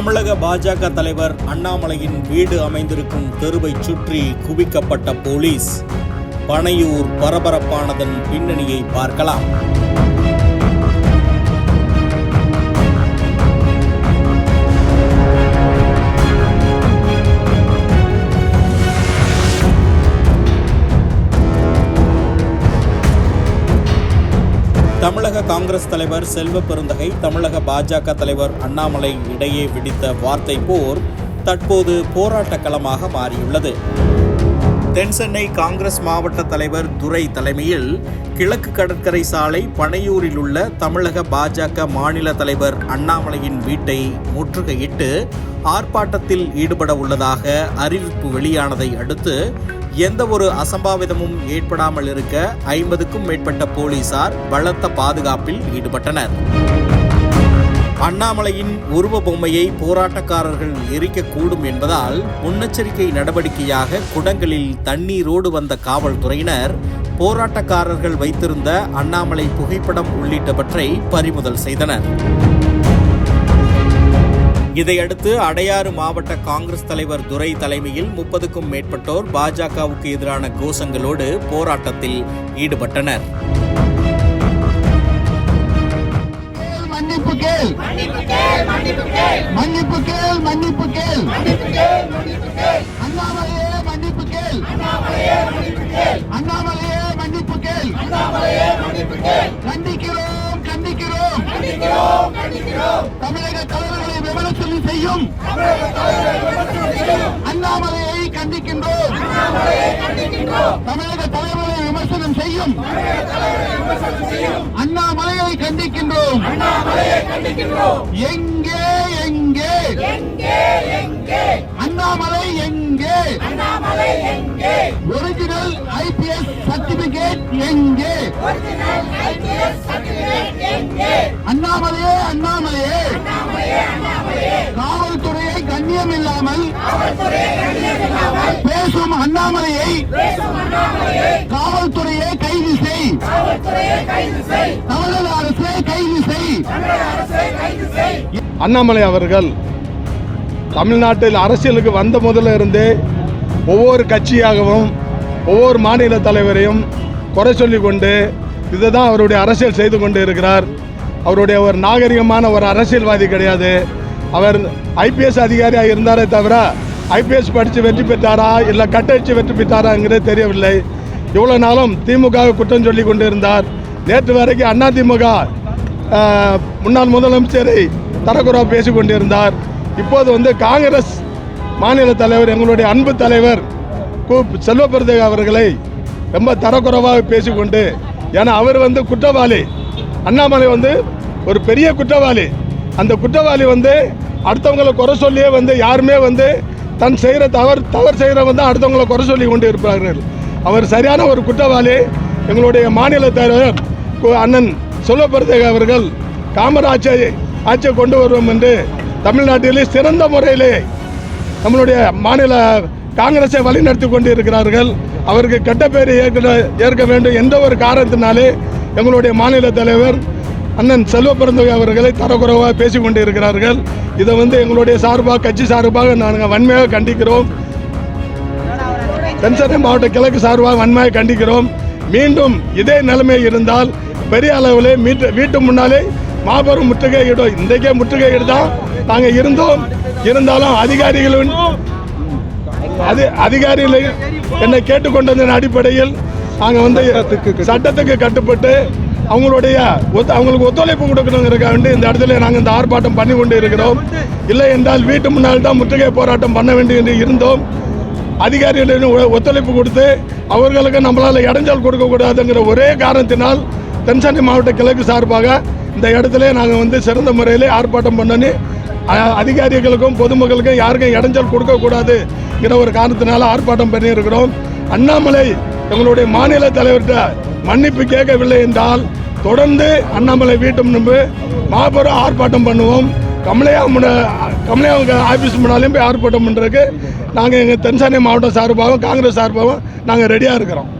தமிழக பாஜக தலைவர் அண்ணாமலையின் வீடு அமைந்திருக்கும் தெருவை சுற்றி குவிக்கப்பட்ட போலீஸ். பனையூர் பரபரப்பானதன் பின்னணியை பார்க்கலாம். தமிழக காங்கிரஸ் தலைவர் செல்வ பெருந்தகை தமிழக பாஜக தலைவர் அண்ணாமலை இடையே விடித்த வார்த்தை போர் தற்போது போராட்ட களமாக மாறியுள்ளது. தென்சென்னை காங்கிரஸ் மாவட்ட தலைவர் துரை தலைமையில் கிழக்கு கடற்கரை சாலை பனையூரில் உள்ள தமிழக பாஜக மாநில தலைவர் அண்ணாமலையின் வீட்டை முற்றுகையிட்டு ஆர்ப்பாட்டத்தில் ஈடுபட உள்ளதாக அறிவிப்பு வெளியானதை அடுத்து எந்த ஒரு அசம்பாவிதமும் ஏற்படாமல் இருக்க ஐம்பதுக்கும் மேற்பட்ட போலீசார் பலத்த பாதுகாப்பில் ஈடுபட்டனர். அண்ணாமலையின் உருவ பொம்மையை போராட்டக்காரர்கள் எரிக்கக்கூடும் என்பதால் முன்னெச்சரிக்கை நடவடிக்கையாக குடங்களில் தண்ணீரோடு வந்த காவல்துறையினர் போராட்டக்காரர்கள் வைத்திருந்த அண்ணாமலை புகைப்படம் உள்ளிட்டவற்றை பறிமுதல் செய்தனர். இதையடுத்து அடையாறு மாவட்ட காங்கிரஸ் தலைவர் துரை தலைமையில் முப்பதுக்கும் மேற்பட்டோர் பாஜகவுக்கு எதிரான கோஷங்களோடு போராட்டத்தில் ஈடுபட்டனர். கண்டிக்கிறோம் கண்டிக்கிறோம். தமிழக தலைவர்களை விமர்சனம் செய்யும். அண்ணாமலையை கண்டிக்கின்றோம். தமிழக தலைவர்களை விமர்சனம் செய்யும். அண்ணாமலையை கண்டிக்கின்றோம். எங்கே எங்கே? அண்ணாமலை எங்கே? சர்டிபிகேட் எங்கே? அண்ணாமலையே அண்ணாமலையே. காவல்துறையை கண்ணியம் இல்லாமல் பேசும் அண்ணாமலையை காவல்துறையை கைது செய். தமிழக அரசை கைது செய். அண்ணாமலை அவர்கள் தமிழ்நாட்டில் அரசியலுக்கு வந்த முதல்ல இருந்தே ஒவ்வொரு கட்சியாகவும் ஒவ்வொரு மாநில தலைவரையும் குறை சொல்லி கொண்டு இதை தான் அவருடைய அரசியல் செய்து கொண்டு இருக்கிறார். அவருடைய ஒரு நாகரிகமான ஒரு அரசியல்வாதி கிடையாது. அவர் ஐபிஎஸ் அதிகாரியாக இருந்தாரே தவிர ஐபிஎஸ் படித்து வெற்றி பெற்றாரா இல்லை கட்டடிச்சு வெற்றி பெற்றாராங்கிறது தெரியவில்லை. இவ்வளோ நாளும் திமுக குற்றம் சொல்லி கொண்டு இருந்தார் நேற்று வரைக்கும் அண்ணா திமுக முன்னாள் முதலமைச்சரை தரக்குறவா பேசி கொண்டிருந்தார். இப்போது வந்து காங்கிரஸ் மாநில தலைவர் எங்களுடைய அன்பு தலைவர் கு செல்வபிரதேக அவர்களை ரொம்ப தரக்குறைவாக பேசிக்கொண்டு ஏன்னா அவர் வந்து குற்றவாளி. அண்ணாமலை வந்து ஒரு பெரிய குற்றவாளி. அந்த குற்றவாளி வந்து அடுத்தவங்களை குறை சொல்லியே வந்து யாருமே வந்து தன் செய்கிற தவறு தவறு செய்கிற வந்து அடுத்தவங்களை குறை சொல்லி கொண்டு இருப்பார்கள் அவர் சரியான ஒரு குற்றவாளி. எங்களுடைய மாநில தலைவர் அண்ணன் அண்ணன் செல்வபிரதேக அவர்கள் காமராஜை ஆட்சியை கொண்டு வருவோம் என்று தமிழ்நாட்டிலே சிறந்த முறையிலே நம்மளுடைய மாநில காங்கிரஸை வழிநடத்தி கொண்டு இருக்கிறார்கள் அவருக்கு கெட்ட பேர் ஏற்க ஏற்க வேண்டும் எந்த ஒரு காரணத்தினாலே எங்களுடைய மாநில தலைவர் அண்ணன் செல்வ பிறந்தவை அவர்களை தரக்குறைவாக பேசிக்கொண்டு இருக்கிறார்கள் இதை வந்து எங்களுடைய சார்பாக கட்சி சார்பாக நாங்கள் வன்மையாக கண்டிக்கிறோம். தென்சென்னை மாவட்ட கிழக்கு சார்பாக வன்மையாக கண்டிக்கிறோம். மீண்டும் இதே நிலைமை இருந்தால் பெரிய அளவில் மீட்டு வீட்டு முன்னாலே மாபெரும் முற்றுகையிடும். இன்றைக்கே முற்றுகையிடு தான் நாங்கள் இருந்தோம். இருந்தாலும் அதிகாரிகளின் அது அதிகாரிகளை என்னை கேட்டுக்கொண்டதன் அடிப்படையில் நாங்கள் வந்து சட்டத்துக்கு கட்டுப்பட்டு அவங்களுடைய ஒத்து- அவங்களுக்கு ஒத்துழைப்பு கொடுக்கணுங்கிறக்க வேண்டி இந்த இடத்துல நாங்கள் இந்த ஆர்ப்பாட்டம் பண்ணி கொண்டு இருக்கிறோம். இல்லை என்றால் வீட்டு முன்னால் தான் முற்றுகை போராட்டம் பண்ண வேண்டிய இருந்தோம். அதிகாரிகளின் ஒ- ஒத்துழைப்பு கொடுத்து அவர்களுக்கு நம்மளால் இடைஞ்சல் கொடுக்கக்கூடாதுங்கிற ஒரே காரணத்தினால் தென்சென்னை மாவட்ட கிழக்கு சார்பாக இந்த இடத்துல நாங்கள் வந்து சிறந்த முறையில் ஆர்ப்பாட்டம் பண்ணி அதிகாரிகளுக்கும் பொதுமக்களுக்கும் யாருக்கும் இடைஞ்சல் கொடுக்கக்கூடாதுங்கிற ஒரு காரணத்தினால ஆர்ப்பாட்டம் பண்ணியிருக்கிறோம். அண்ணாமலை எங்களுடைய மாநில தலைவர்கிட்ட மன்னிப்பு கேட்கவில்லை என்றால் தொடர்ந்து அண்ணாமலை வீட்டு முன்பு மாபெரும் ஆர்ப்பாட்டம் பண்ணுவோம். கமலையா கமலையா ஆஃபீஸ் முன்னாலையும் போய் ஆர்ப்பாட்டம் பண்ணுறதுக்கு நாங்கள் எங்கள் தென்சென்னை மாவட்டம் சார்பாகவும் காங்கிரஸ் சார்பாகவும் நாங்கள் ரெடியாக இருக்கிறோம்.